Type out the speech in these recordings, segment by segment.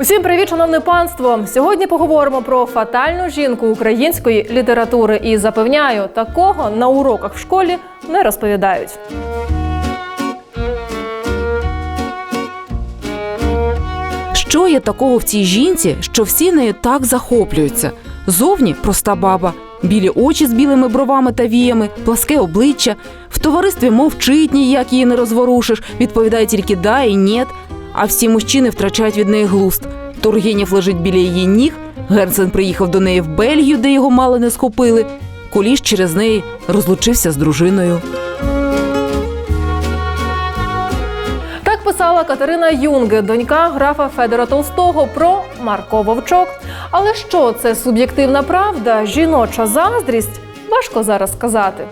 Усім привіт, шановне панство! Сьогодні поговоримо про фатальну жінку української літератури і запевняю, такого на уроках в школі не розповідають. Що є такого в цій жінці, що всі нею так захоплюються? Зовні проста баба, білі очі з білими бровами та віями, пласке обличчя. В товаристві мовчить ніяк її не розворушиш, відповідає тільки да і нєт. А всі мужчини втрачають від неї глуст. Тургенєв лежить біля її ніг. Герцен приїхав до неї в Бельгію, де його мало не схопили. Куліш через неї розлучився з дружиною. Так писала Катерина Юнге, донька графа Федора Толстого, про Марко Вовчок. Але що це суб'єктивна правда, жіноча заздрість? Важко зараз сказати.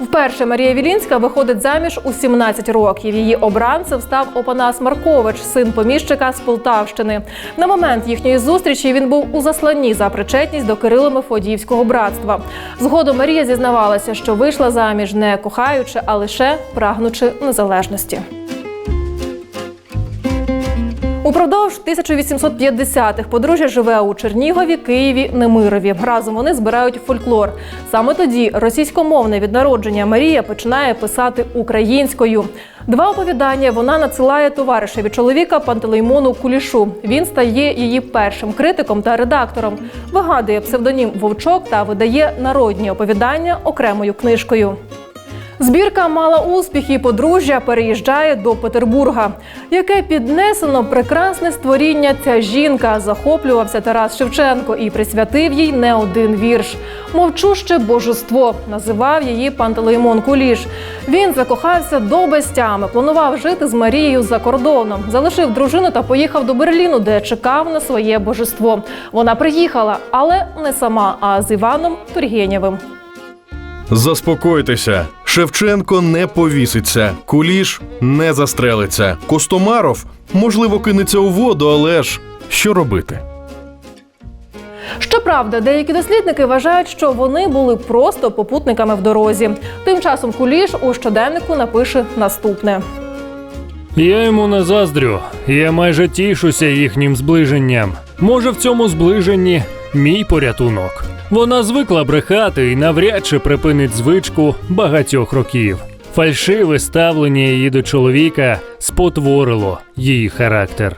Вперше Марія Вілінська виходить заміж у 17 років. Її обранцем став Опанас Маркович, син поміщика з Полтавщини. На момент їхньої зустрічі він був у засланні за причетність до Кирило-Мефодіївського братства. Згодом Марія зізнавалася, що вийшла заміж не кохаючи, а лише прагнучи незалежності. Упродовж 1850-х подружжя живе у Чернігові, Києві, Немирові. Разом вони збирають фольклор. Саме тоді російськомовне від народження Марія починає писати українською. Два оповідання вона надсилає товаришеві чоловіка Пантелеймону Кулішу. Він стає її першим критиком та редактором, вигадує псевдонім Вовчок та видає народні оповідання окремою книжкою. Збірка мала успіх і подружжя переїжджає до Петербурга. Яке піднесено прекрасне створіння ця жінка захоплювався Тарас Шевченко і присвятив їй не один вірш. Мовчуще божество називав її Пантелеймон Куліш. Він закохався до безтями, планував жити з Марією за кордоном, залишив дружину та поїхав до Берліну, де чекав на своє божество. Вона приїхала, але не сама, а з Іваном Тургенєвим. Заспокойтеся. Шевченко не повіситься, куліш не застрелиться. Костомаров, можливо, кинеться у воду, але ж що робити? Щоправда, деякі дослідники вважають, що вони були просто попутниками в дорозі. Тим часом Куліш у щоденнику напише наступне. Я йому не заздрю, я майже тішуся їхнім зближенням. Може, в цьому зближенні мій порятунок. Вона звикла брехати і навряд чи припинить звичку багатьох років. Фальшиве ставлення її до чоловіка спотворило її характер.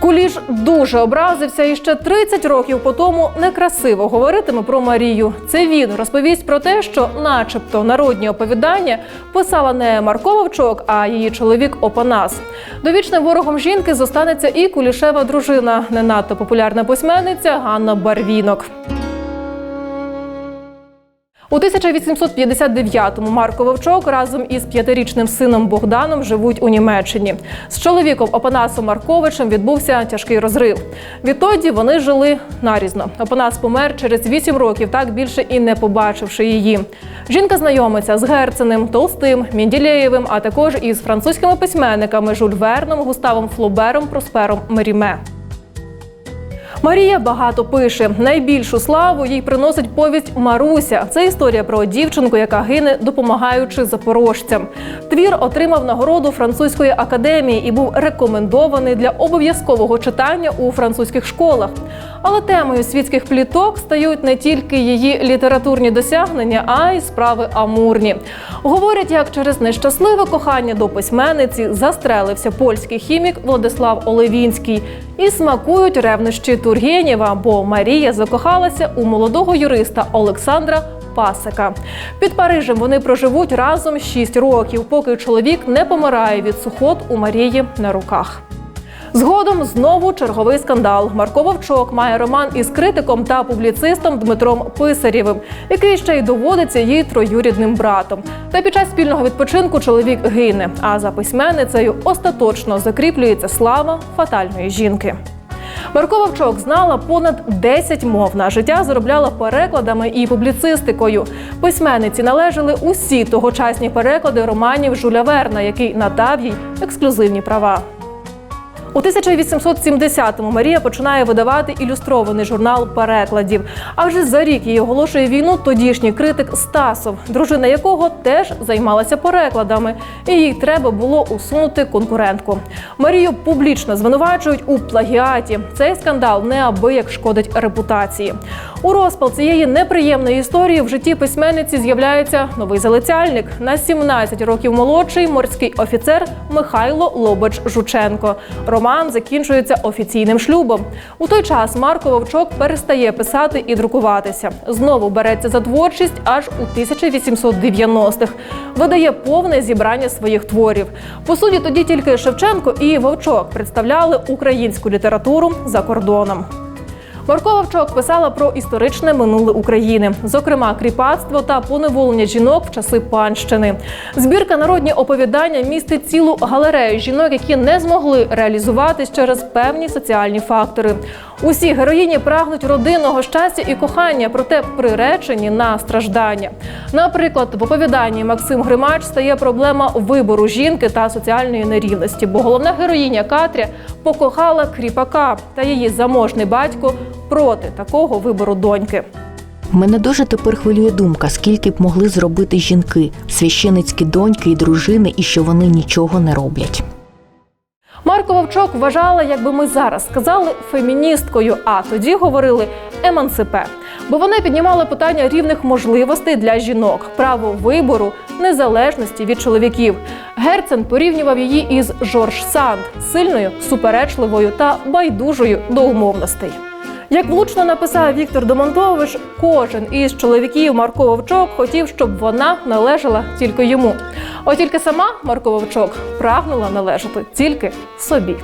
Куліш дуже образився і ще 30 років по тому некрасиво говоритиме про Марію. Це він розповість про те, що, начебто, народні оповідання писала не Марко Вовчок, а її чоловік Опанас. Довічним ворогом жінки зостанеться і кулішева дружина, не надто популярна письменниця Ганна Барвінок. У 1859-му Марко Вовчок разом із п'ятирічним сином Богданом живуть у Німеччині. З чоловіком Опанасом Марковичем відбувся тяжкий розрив. Відтоді вони жили нарізно. Опанас помер через 8 років, так більше і не побачивши її. Жінка знайомиться з Герценим, Толстим, Мінділеєвим, а також із французькими письменниками Жюль Верном, Густавом Флобером, Проспером Меріме. Марія багато пише. Найбільшу славу їй приносить повість Маруся. Це історія про дівчинку, яка гине, допомагаючи запорожцям. Твір отримав нагороду французької академії і був рекомендований для обов'язкового читання у французьких школах. Але темою світських пліток стають не тільки її літературні досягнення, а й справи амурні. Говорять, як через нещасливе кохання до письменниці застрелився польський хімік Владислав Олевінський. І смакують ревнощі Тургенєва, бо Марія закохалася у молодого юриста Олександра Пасика. Під Парижем вони проживуть разом 6 років, поки чоловік не помирає від сухот у Марії на руках. Згодом знову черговий скандал. Марко Вовчок має роман із критиком та публіцистом Дмитром Писарєвим, який ще й доводиться їй троюрідним братом. Та під час спільного відпочинку чоловік гине. А за письменницею остаточно закріплюється слава фатальної жінки. Марко Вовчок знала понад 10 мов на життя, заробляла перекладами і публіцистикою. Письменниці належали усі тогочасні переклади романів Жуля Верна, який надав їй ексклюзивні права. У У 1870-му Марія починає видавати ілюстрований журнал перекладів. А вже за рік її оголошує війну тодішній критик Стасов, дружина якого теж займалася перекладами, і їй треба було усунути конкурентку. Марію публічно звинувачують у плагіаті. Цей скандал неабияк шкодить репутації. У розпал цієї неприємної історії в житті письменниці з'являється новий залицяльник на 17 років молодший морський офіцер Михайло Лобач Жученко. Роман закінчується офіційним шлюбом. У той час Марко Вовчок перестає писати і друкуватися. Знову береться за творчість аж у 1890-х. Видає повне зібрання своїх творів. По суті, тоді тільки Шевченко і Вовчок представляли українську літературу за кордоном. Марко Вовчок писала про історичне минуле України, зокрема кріпацтво та поневолення жінок в часи панщини. Збірка народні оповідання містить цілу галерею жінок, які не змогли реалізуватись через певні соціальні фактори. Усі героїні прагнуть родинного щастя і кохання, проте приречені на страждання. Наприклад, в оповіданні Максим Гримач стає проблема вибору жінки та соціальної нерівності, бо головна героїня Катря покохала кріпака та її заможний батько проти такого вибору доньки. Мене дуже тепер хвилює думка, скільки б могли зробити жінки, священицькі доньки і дружини, і що вони нічого не роблять. Марко Вовчок вважала, якби ми зараз сказали, феміністкою, а тоді говорили емансипе. Бо вона піднімала питання рівних можливостей для жінок, право вибору, незалежності від чоловіків. Герцен порівнював її із Жорж Санд сильною, суперечливою та байдужою до умовностей. Як влучно написав Віктор Домонтович, кожен із чоловіків Марко Вовчок хотів, щоб вона належала тільки йому. От тільки сама Марко Вовчок прагнула належати тільки собі.